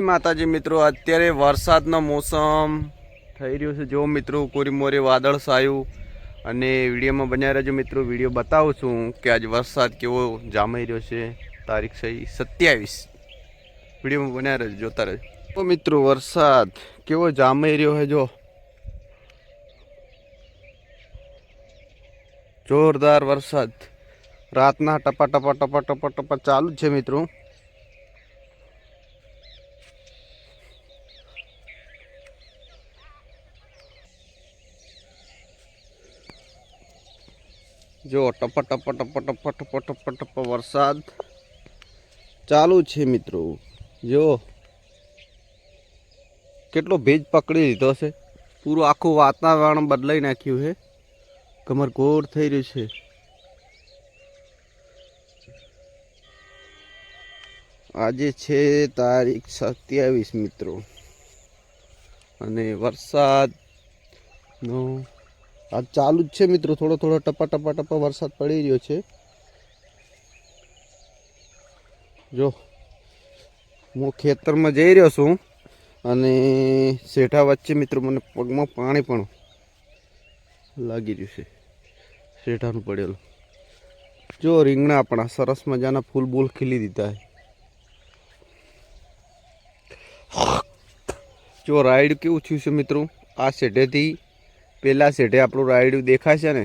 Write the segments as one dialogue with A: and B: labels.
A: માતાજી મિત્રો, અત્યારે વરસાદનો મોસમ થઈ રહ્યો છે. જો મિત્રો કોરીમોરે વાદળ સાયું અને વિડીયોમાં બન્યા રહેજો મિત્રો. વીડિયો બતાવું છું કે આજ વરસાદ કેવો જામાઈ રહ્યો છે. તારીખ સહી સત્યાવીસ. વિડીયોમાં બન્યા રહેજો, જોતા રહેજો. તો મિત્રો, વરસાદ કેવો જામાઈ રહ્યો છે, જો. જોરદાર વરસાદ. રાતના ટપા ટપા ટપા ટપા ટપા ચાલુ જ છે મિત્રો. જો ટપ ટપ ટપ ટપ ટપ ટપ ટપ વરસાદ ચાલુ છે મિત્રો. જો કેટલો ભેજ પકડી લીધો છે. પૂરું આખું વાતાવરણ બદલાઈ નાખ્યું છે. કમર ઘોર થઈ રહ્યું છે. આજે છે તારીખ સત્યાવીસ મિત્રો. અને વરસાદનો આજ ચાલુ જ છે મિત્રો, થોડો થોડો ટપા ટપા ટપા વરસાદ પડી રહ્યો છે. જો, હું ખેતરમાં જઈ રહ્યો છું અને શેઠા વચ્ચે મિત્રો મને પગમાં પાણી પણ લાગી રહ્યું છે. શેઠાનું પડેલું. જો, રીંગણા આપણા સરસ મજાના ફૂલ બૂલ ખીલી દીધા છે. જો રાઈડ કેવું થયું છે મિત્રો? આ શેઢેથી પેલા શેઢે આપણું રાયડું દેખાય છે ને?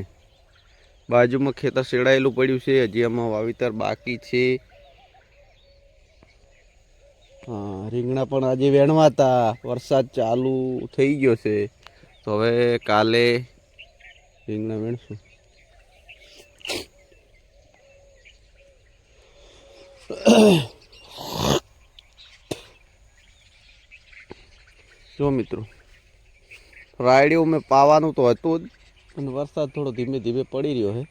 A: બાજુમાં ખેતર શેડાયેલું પડ્યું છે, હજી આમાં વાવેતર બાકી છે. હા, રીંગણા પણ આજે વેણવા હતા, વરસાદ ચાલુ થઈ ગયો છે. તો હવે કાલે રીંગણા વેણશું. જો મિત્રો રાયડિયું મેં પાવાનું તો હતું જ. અને વરસાદ થોડો ધીમે ધીમે પડી રહ્યો છે.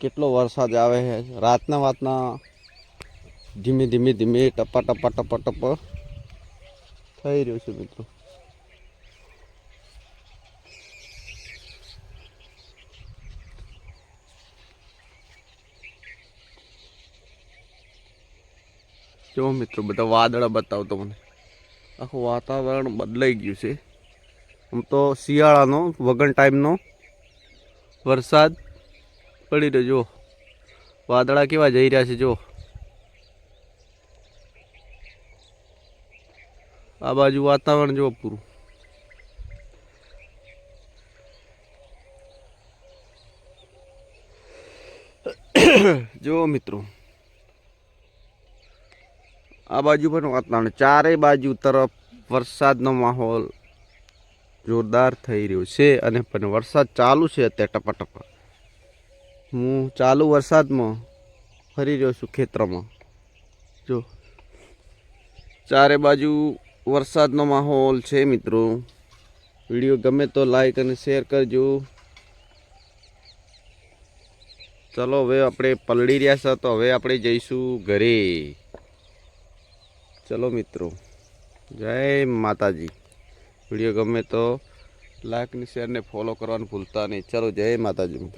A: કેટલો વરસાદ આવે છે? રાતના વાતના ધીમે ધીમે ધીમે ટપા ટપા ટપા ટપા થઈ રહ્યો છે મિત્રો. જો મિત્રો, બધા વાદળા બતાવતો મને. આખું વાતાવરણ બદલાઈ ગયું છે. આમ તો શિયાળાનો વગન ટાઈમનો વરસાદ પડી રહ્યો જો વાદળા કેવા જઈ રહ્યા છે જો આ બાજુ વાતાવરણ જો પૂરું. જો મિત્રો. આ બાજુ પણ વાતાવરણ. ચારેય બાજુ તરફ વરસાદનો માહોલ જોરદાર થઈ રહ્યું છે અને પણ વરસાદ ચાલુ છે અત્યારે ટપા ટપા હું ચાલુ વરસાદમાં ફરી રહ્યો છું ખેતરમાં. જો, ચારે બાજુ વરસાદનો માહોલ છે મિત્રો. વીડિયો ગમે તો લાઈક અને શેર કરજો. ચલો, હવે આપણે પલળી રહ્યા છે તો હવે આપણે જઈશું ઘરે. ચલો મિત્રો, જય માતાજી. વીડિયો ગમે તો લાઈક ને શેર ને ફોલો કરવાનું ભૂલતા નહીં. ચલો જય માતાજી.